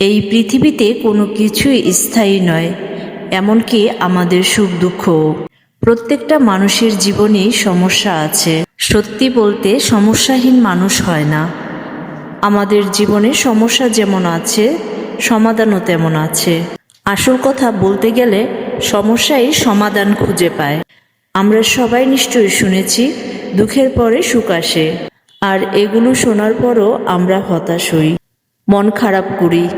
এই পৃথিবীতে কোনো কিছুই স্থায়ী নয়, এমনকি আমাদের সুখ দুঃখও। প্রত্যেকটা মানুষের জীবনেই সমস্যা আছে। সত্যি বলতে সমস্যাহীন মানুষ হয় না। আমাদের জীবনে সমস্যা যেমন আছে, সমাধানও তেমন আছে। আসল কথা বলতে গেলে, সমস্যাই সমাধান খুঁজে পায়। আমরা সবাই নিশ্চয়ই শুনেছি, দুঃখের পরে সুখ আসে। আর এগুলো শোনার পরও আমরা হতাশ হই। মন খারাপ করি।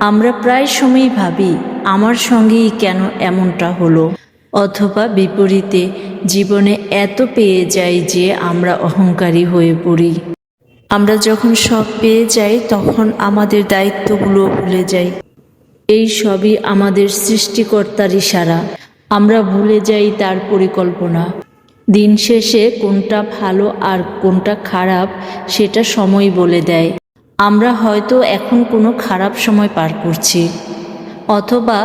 আমরা প্রায় সময় ভাবি, আমার সঙ্গেই কেন এমনটা হলো? অথবা বিপরীতে, জীবনে এত পেয়ে যাই যে আমরা অহংকারী হয়ে পড়ি। আমরা যখন সব পেয়ে যাই, তখন আমাদের দায়িত্বগুলো ভুলে যাই। এই সবই আমাদের সৃষ্টিকর্তার ইশারা। আমরা ভুলে যাই তার পরিকল্পনা। দিন শেষে কোনটা ভালো আর কোনটা খারাপ, সেটা সময় বলে দেয়। আমরা হয়তো এখন কোনো খারাপ সময় পার করছি, অথবা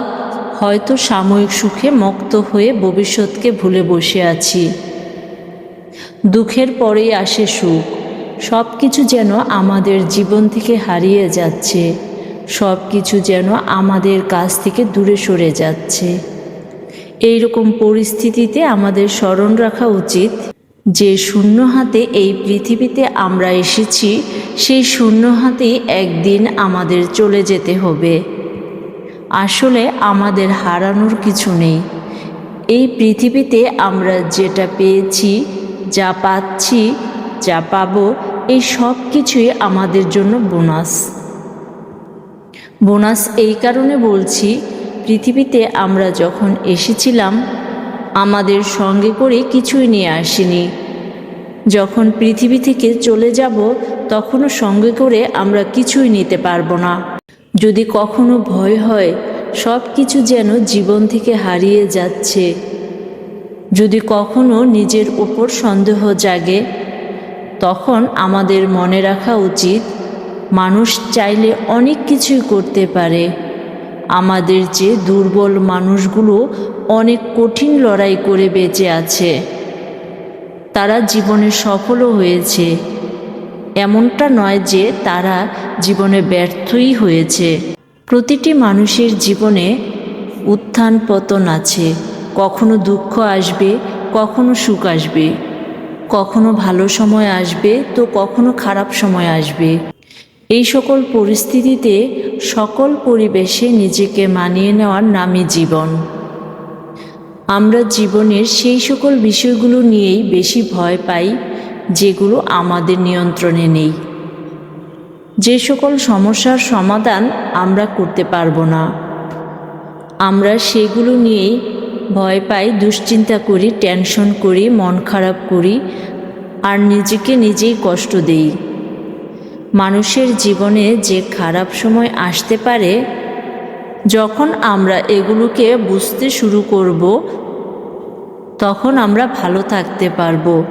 হয়তো সাময়িক সুখে মুক্ত হয়ে ভবিষ্যৎকে ভুলে বসে আছি। দুঃখের পরেই আসে সুখ। সব কিছু যেন আমাদের জীবন থেকে হারিয়ে যাচ্ছে সব কিছু যেন আমাদের কাছ থেকে দূরে সরে যাচ্ছে। এই রকম পরিস্থিতিতে আমাদের স্মরণ রাখা উচিত যে শূন্য হাতে এই পৃথিবীতে আমরা এসেছি সেই শূন্য হাতেই একদিন আমাদের চলে যেতে হবে। আসলে আমাদের হারানোর কিছু নেই। এই পৃথিবীতে আমরা যেটা পেয়েছি, যা পাচ্ছি, যা পাবো, এই সব কিছুই আমাদের জন্য বোনাস। বোনাস এই কারণে বলছি, পৃথিবীতে আমরা যখন এসেছিলাম, আমাদের সঙ্গে করে কিছুই নিয়ে আসিনি। যখন পৃথিবী থেকে চলে যাব, তখনও সঙ্গে করে আমরা কিছুই নিতে পারব না। যদি কখনো ভয় হয়, সব কিছু যেন জীবন থেকে হারিয়ে যাচ্ছে। যদি কখনো নিজের ওপর সন্দেহ জাগে, তখন আমাদের মনে রাখা উচিত, মানুষ চাইলে অনেক কিছুই করতে পারে। আমাদের যে দুর্বল মানুষগুলো অনেক কঠিন লড়াই করে বেঁচে আছে। তারা জীবনে সফলও হয়েছে। এমনটা নয় যে তারা জীবনে ব্যর্থই হয়েছে। প্রতিটি মানুষের জীবনে উত্থান পতন আছে। কখনো দুঃখ আসবে, কখনো সুখ আসবে। কখনো ভালো সময় আসবে, তো কখনো খারাপ সময় আসবে। এই সকল পরিস্থিতিতে সকল পরিবেশে নিজেকে মানিয়ে নেওয়ার নামই জীবন। আমরা জীবনের সেই সকল বিষয়গুলো নিয়েই বেশি ভয় পাই, যেগুলো আমাদের নিয়ন্ত্রণে নেই। যে সকল সমস্যার সমাধান আমরা করতে পারব না। আমরা সেগুলো নিয়েই ভয় পাই, দুশ্চিন্তা করি, টেনশন করি, মন খারাপ করি, আর নিজেকে নিজেই কষ্ট দেই। মানুষের জীবনে যে খারাপ সময় আসতে পারে যখন আমরা এগুলোকে বুঝতে শুরু করব, তখন আমরা ভালো থাকতে পারব।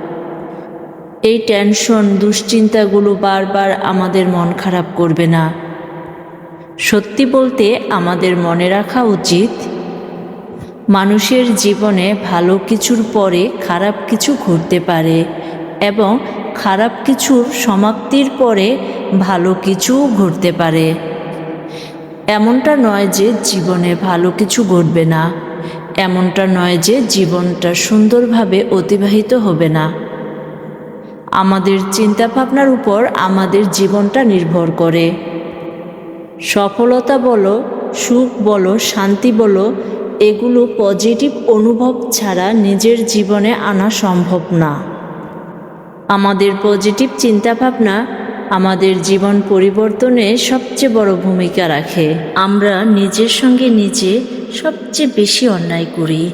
এই টেনশন, দুশ্চিন্তাগুলো বারবার আমাদের মন খারাপ করবে না। সত্যি বলতে আমাদের মনে রাখা উচিত, মানুষের জীবনে ভালো কিছুর পরে খারাপ কিছু ঘটতে পারে এবং খারাপ কিছুর সমাপ্তির পরে ভালো কিছুও ঘটতে পারে। এমনটা নয় যে জীবনে ভালো কিছু ঘটবে না। এমনটা নয় যে জীবনটা সুন্দরভাবে অতিবাহিত হবে না। আমাদের চিন্তাভাবনার উপর আমাদের জীবনটা নির্ভর করে। সফলতা বলো, সুখ বলো, শান্তি বলো, এগুলো পজিটিভ অনুভব ছাড়া নিজের জীবনে আনা সম্ভব না। আমাদের পজিটিভ চিন্তাভাবনা আমাদের জীবন পরিবর্তনে সবচেয়ে বড় ভূমিকা রাখে। আমরা নিজের সঙ্গে নিজে সবচেয়ে বেশি অন্যায় করি।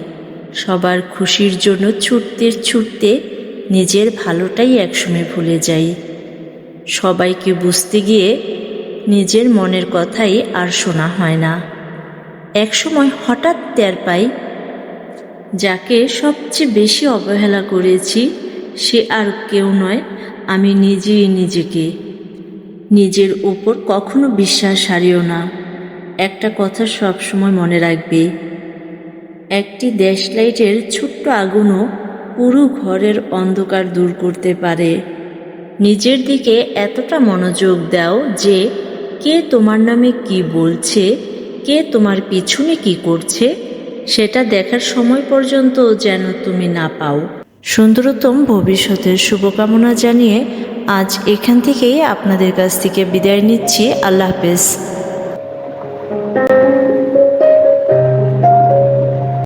সবার খুশির জন্য ছুটতে ছুটতে নিজের ভালোটাই একসময় ভুলে যাই। সবাইকে বুঝতে গিয়ে নিজের মনের কথাই আর শোনা হয় না। একসময় হঠাৎ টের পাই, যাকে সবচেয়ে বেশি অবহেলা করেছি সে আর কেউ নয় আমি নিজেই নিজেকে। নিজের ওপর কখনো বিশ্বাস হারিও না। একটা কথা সবসময় মনে রাখবে, একটি দেশলাইটের ছোট্ট আগুনও পুরো ঘরের অন্ধকার দূর করতে পারে। নিজের দিকে এতটা মনোযোগ দাও যে কে তোমার নামে কি বলছে, কে তোমার পিছনে কি করছে, সেটা দেখার সময় পর্যন্ত যেন তুমি না পাও। সুন্দরতম ভবিষ্যতের শুভকামনা জানিয়ে আজ এখান থেকেই আপনাদের কাছ থেকে বিদায় নিচ্ছি। আল্লাহ হাফেজ।